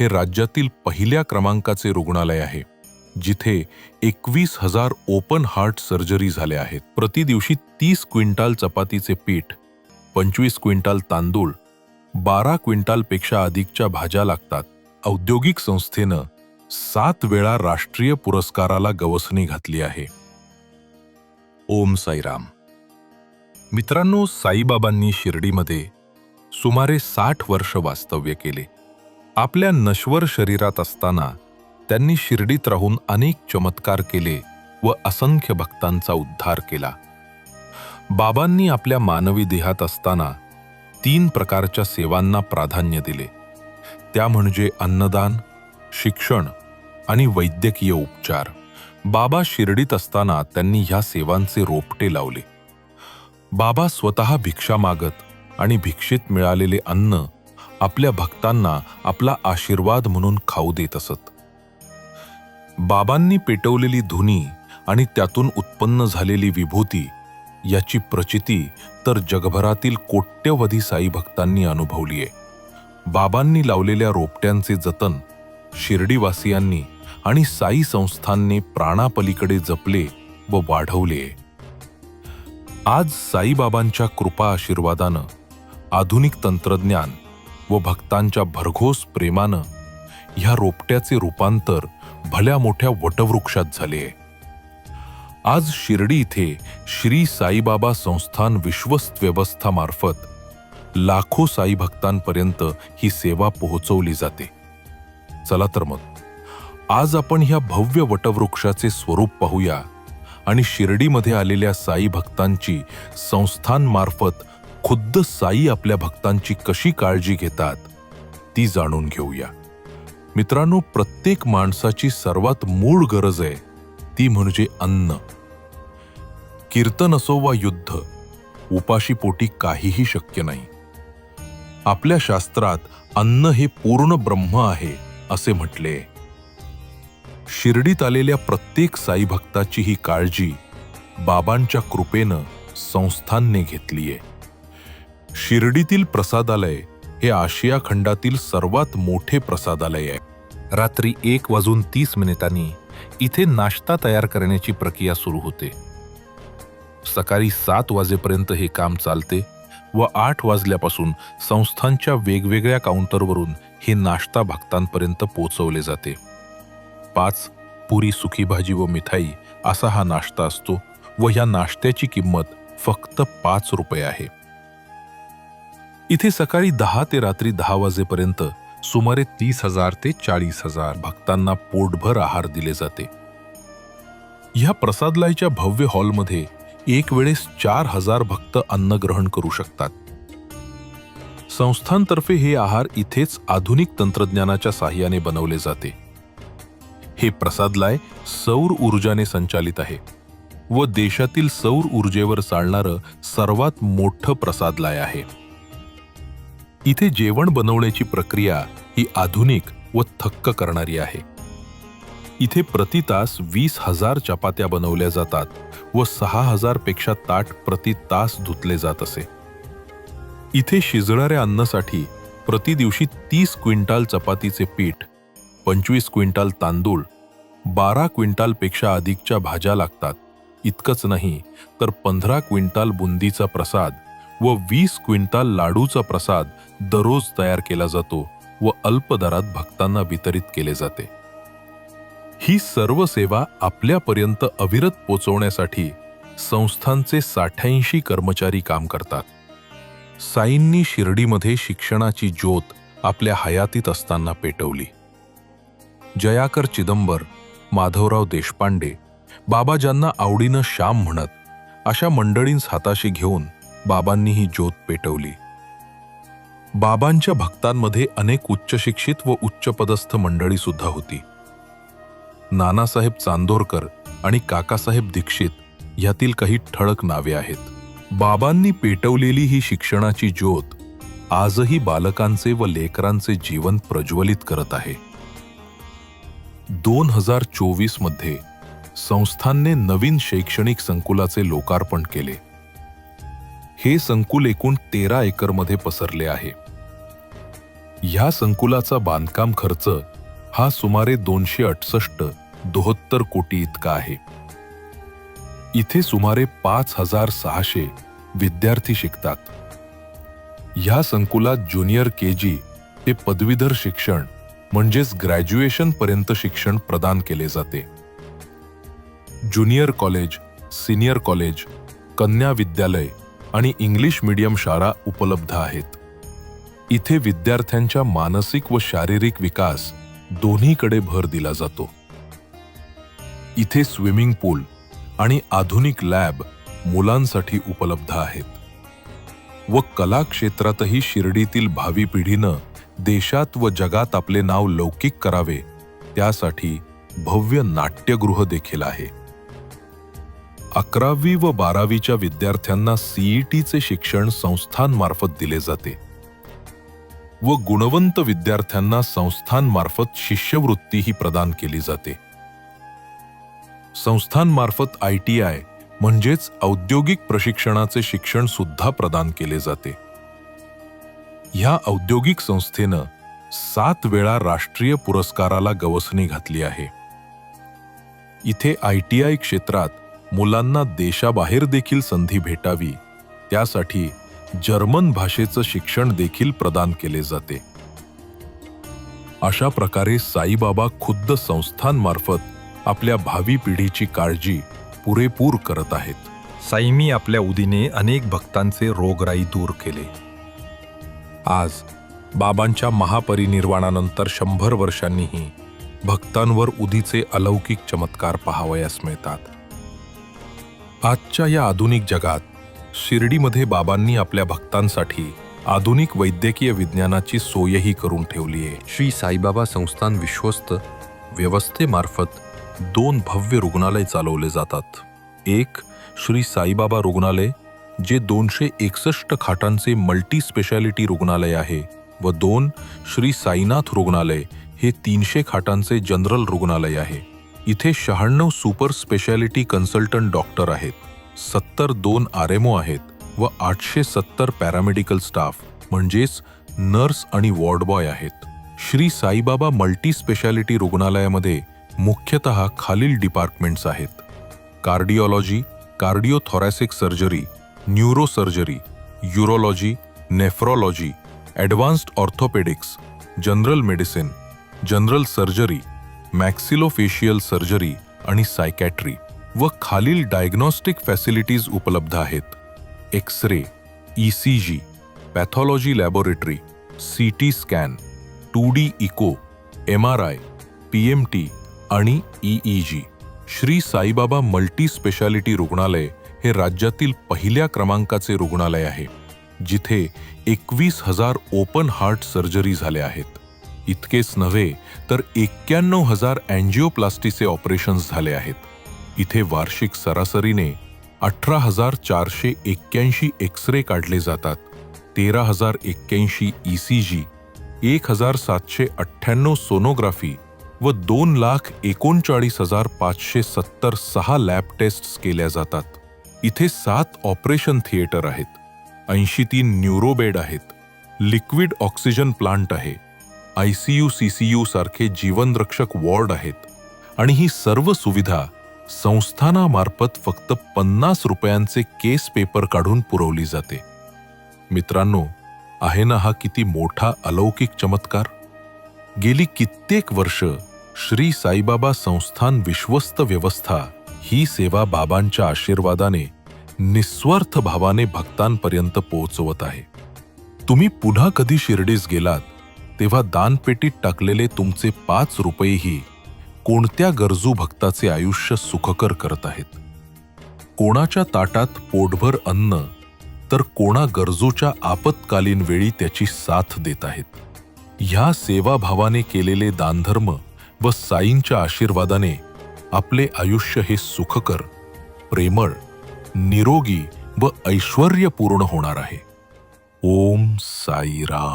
हे राज्यातील पहिल्या क्रमांकाचे रुग्णालय आहे जिथे एकवीस हजार ओपन हार्ट सर्जरी झाल्या आहेत. प्रति दिवशी तीस क्विंटाल चपातीचे पीठ पंचवीस क्विंटाल तांदूळ बारा क्विंटालपेक्षा अधिकच्या भाज्या लागतात. औद्योगिक संस्थेनं सात वेळा राष्ट्रीय पुरस्काराला गवसणी घातली आहे. ओम साईराम. मित्रांनो साईबाबांनी शिर्डीमध्ये सुमारे साठ वर्ष वास्तव्य केले. आपल्या नश्वर शरीरात असताना त्यांनी शिर्डीत राहून अनेक चमत्कार केले व असंख्य भक्तांचा उद्धार केला. बाबांनी आपल्या मानवी देहात असताना तीन प्रकारच्या सेवांना प्राधान्य दिले. त्या म्हणजे अन्नदान शिक्षण आणि वैद्यकीय उपचार. बाबा शिर्डीत असताना त्यांनी ह्या सेवांचे रोपटे लावले. बाबा स्वतः भिक्षा मागत आणि भिक्षेत मिळालेले अन्न आपल्या भक्तांना आपला आशीर्वाद म्हणून खाऊ देत असत. बाबांनी पेटवलेली धुनी आणि त्यातून उत्पन्न झालेली विभूती याची प्रचिती तर जगभरातील कोट्यवधी साई भक्तांनी अनुभवलीये बाबांनी लावलेल्या रोपट्यांचे जतन शिर्डीवासियांनी आणि साई संस्थांनी प्राणापलीकडे जपले व वाढवले. आज साईबाबांच्या कृपा आशीर्वादानं आधुनिक तंत्रज्ञान व भक्तांच्या भरघोस प्रेमानं ह्या रोपट्याचे रूपांतर भल्या मोठ्या वटवृक्षात झाले. आज शिर्डी इथे श्री साईबाबा संस्थान विश्वस्त व्यवस्थामार्फत लाखो साई भक्तांपर्यंत ही सेवा पोहोचवली जाते. चला तर मग आज आपण ह्या भव्य वटवृक्षाचे स्वरूप पाहूया आणि शिर्डीमध्ये आलेल्या साई भक्तांची संस्थांमार्फत खुद्द साई आपल्या भक्तांची कशी काळजी घेतात ती जाणून घेऊया. मित्रांनो प्रत्येक माणसाची सर्वात मूळ गरज आहे ती म्हणजे अन्न. कीर्तन असो वा युद्ध उपाशीपोटी काहीही शक्य नाही. आपल्या शास्त्रात अन्न हे पूर्ण ब्रह्म आहे असे म्हटले. शिर्डीत आलेल्या प्रत्येक साई भक्ताची ही काळजी बाबांच्या कृपेनं संस्थांनी घेतलीये. शिर्डीतील प्रसादालय हे आशिया खंडातील सर्वात मोठे प्रसादालय आहे. रात्री एक वाजून तीस मिनिटांनी इथे नाश्ता तयार करण्याची प्रक्रिया सुरू होते. सकाळी सात वाजेपर्यंत हे काम चालते व आठ वाजल्यापासून संस्थांच्या वेगवेगळ्या काउंटरवरून हे नाश्ता भक्तांपर्यंत पोचवले जाते. पाच पुरी सुखी भाजी व मिठाई असा हा नाश्ता असतो व ह्या नाश्त्याची किंमत फक्त पाच रुपये आहे. इथे सकाळी दहा ते रात्री दहा वाजेपर्यंत सुमारे तीस हजार ते चाळीस हजार भक्तांना पोटभर आहार दिले जाते. ह्या प्रसादलायच्या भव्य हॉलमध्ये एक वेळेस चार हजार भक्त अन्न ग्रहण करू शकतात. संस्थांतर्फे हे आहार इथेच आधुनिक तंत्रज्ञानाच्या सहाय्याने बनवले जाते. हे प्रसादलाय सौर ऊर्जाने संचालित आहे व देशातील सौर ऊर्जेवर चालणारं सर्वात मोठं प्रसादलाय आहे. इथे जेवण बनवण्याची प्रक्रिया ही आधुनिक व थक्क करणारी आहे. इथे प्रति तास वीस हजार चपात्या बनवल्या जातात व सहा हजारपेक्षा ताट प्रति तास धुतले जात असे. इथे शिजणाऱ्या अन्नासाठी प्रति दिवशी तीस क्विंटाल चपातीचे पीठ पंचवीस क्विंटाल तांदूळ बारा क्विंटालपेक्षा अधिकच्या भाज्या लागतात. इतकंच नाही तर पंधरा क्विंटाल बुंदीचा प्रसाद व वीस क्विंटाल लाडूचा प्रसाद दररोज तयार केला जातो व अल्प दरात भक्तांना वितरित केले जाते. ही सर्व सेवा आपल्यापर्यंत अविरत पोचवण्यासाठी संस्थांचे साठ्याऐंशी कर्मचारी काम करतात. साईंनी शिर्डीमध्ये शिक्षणाची ज्योत आपल्या हयातीत असताना पेटवली. जयाकर चिदंबर माधवराव देशपांडे बाबाजांना आवडीनं श्याम म्हणत अशा मंडळींस हाताशी घेऊन बाबांनी ही ज्योत पेटवली. बाबांच्या भक्तांमध्ये अनेक उच्चशिक्षित व उच्चपदस्थ मंडळी सुद्धा होती. नानासाहेब चांदोरकर आणि काकासाहेब दीक्षित ह्यातील काही ठळक नावे आहेत. बाबांनी पेटवलेली ही शिक्षणाची ज्योत आजही बालकांचे व लेकरांचे जीवन प्रज्वलित करत आहे. दोन हजार चोवीसमध्ये संस्थांनी नवीन शैक्षणिक संकुलाचे लोकार्पण केले. हे संकुल एकूण तेरा एकरमध्ये पसरले आहे. ह्या संकुलाचा बांधकाम खर्च हा सुमारे दोनशे अडसष्ट दोहत्तर कोटी इतका आहे. इथे सुमारे पाच हजार सहाशे विद्यार्थी शिकतात. ह्या संकुलात ज्युनियर के जी ते पदवीधर शिक्षण म्हणजेच ग्रॅज्युएशन पर्यंत शिक्षण प्रदान केले जाते. ज्युनियर कॉलेज सिनियर कॉलेज कन्या विद्यालय आणि इंग्लिश मीडियम शाळा उपलब्ध आहेत. इथे विद्यार्थ्यांच्या मानसिक व शारीरिक विकास दोन्हीकडे भर दिला जातो. इथे स्विमिंग पूल आणि आधुनिक लॅब मुलांसाठी उपलब्ध आहेत. व कला क्षेत्रातही शिर्डीतील भावी पिढीनं देशात व जगात आपले नाव लौकिक करावे त्यासाठी भव्य नाट्यगृह देखील आहे. अकरावी व बारावीच्या विद्यार्थ्यांना सीईटीचे शिक्षण संस्थांमार्फत दिले जाते व गुणवंत विद्यार्थ्यांना संस्थांमार्फत शिष्यवृत्तीही प्रदान केली जाते. संस्थांमार्फत आय टी आय म्हणजेच औद्योगिक प्रशिक्षणाचे शिक्षण सुद्धा प्रदान केले जाते. ह्या औद्योगिक संस्थेनं सात वेळा राष्ट्रीय पुरस्काराला गवसणी घातली आहे. इथे आय टी आय क्षेत्रात मुलांना देशाबाहेर देखील संधी भेटावी. त्यासाठी जर्मन भाषेचं शिक्षण देखील प्रदान केले जाते. अशा प्रकारे साईबाबा खुद्द संस्थांमार्फत आपल्या भावी पिढीची काळजी पुरेपूर करत आहेत. साईमी आपल्या उदीने अनेक भक्तांचे रोगराई दूर केले. आज बाबांच्या महापरिनिर्वाणानंतर शंभर वर्षांनीही भक्तांवर उदीचे अलौकिक चमत्कार पाहावयास मिळतात. आजच्या या आधुनिक जगात शिर्डीमध्ये बाबांनी आपल्या भक्तांसाठी आधुनिक वैद्यकीय विज्ञानाची सोयही करून ठेवली आहे. श्री साईबाबा संस्थान विश्वस्त व्यवस्थेमार्फत दोन भव्य रुग्णालय चालवले जातात. एक श्री साईबाबा रुग्णालय जे दोनशे एकसष्ट खाटांचे मल्टी स्पेशालिटी रुग्णालय आहे व दोन श्री साईनाथ रुग्णालय हे तीनशे खाटांचे जनरल रुग्णालय आहे. इथे शहाण्णव सुपर स्पेशालिटी कन्सल्टंट डॉक्टर आहेत. सत्तर दोन आर एम ओ आहेत व आठशे सत्तर पॅरामेडिकल स्टाफ म्हणजेच नर्स आणि वॉर्डबॉय आहेत. श्री साईबाबा मल्टी स्पेशालिटी रुग्णालयामध्ये मुख्यतः खालील डिपार्टमेंट्स आहेत. Cardiology cardiothoracic surgery neurosurgery urology nephrology advanced orthopaedics general medicine general surgery maxillofacial surgery आणि सायकॅट्री व खालील डायग्नॉस्टिक फॅसिलिटीज उपलब्ध आहेत. X ray E C G pathology laboratory C T scan two D echo M R I P M T आणि E G Shri Saibaba multi speciality रुग्णालय हे राज्यातील पहिल्या क्रमांकाचे रुग्णालय आहे जिथे एकवीस हजार ओपन हार्ट सर्जरी झाल्या आहेत. इतकेच नव्हे तर एक्क्याण्णव हजार अँजिओप्लास्टीचे ऑपरेशन्स झाले आहेत. इथे वार्षिक सरासरीने अठरा हजार चारशे एक्क्याऐंशी एक्सरे काढले जातात. तेरा हजार एक्क्याऐंशी ई सी जी एक हजार सातशे अठ्ठ्याण्णव सोनोग्राफी व दोन लाख एकोणचाळीस हजार पाचशे सत्तर सहा लॅब टेस्ट्स केल्या जातात. इथे सात ऑपरेशन थिएटर आहेत. ऐंशी तीन न्यूरोबेड आहेत. लिक्विड ऑक्सिजन प्लांट आहे. I C U C C U सारखे जीवनरक्षक वॉर्ड आहेत. आणि ही सर्व सुविधा संस्थानामार्फत फक्त पन्नास रुपयांचे केस पेपर काढून पुरवली जाते. मित्रांनो आहे ना हा किती मोठा अलौकिक चमत्कार? गेली कित्येक वर्ष श्री साईबाबा संस्थान विश्वस्त व्यवस्था ही सेवा बाबांच्या आशीर्वादाने निस्वार्थ भावाने भक्तांपर्यंत पोहोचवत आहे. तुम्ही पुन्हा कधी शिर्डीस गेलात तेव्हा दानपेटीत टाकलेले तुमचे पाच रुपयेही कोणत्या गरजू भक्ताचे आयुष्य सुखकर करत आहेत? कोणाच्या ताटात पोटभर अन्न तर कोणा गरजूच्या आपत्कालीन वेळी त्याची साथ देत आहेत? ह्या सेवाभावाने केलेले दानधर्म व साईंच्या आशीर्वादाने आपले आयुष्य हे सुखकर प्रेमळ निरोगी व ऐश्वर्यपूर्ण होणार आहे. ओम साईराम.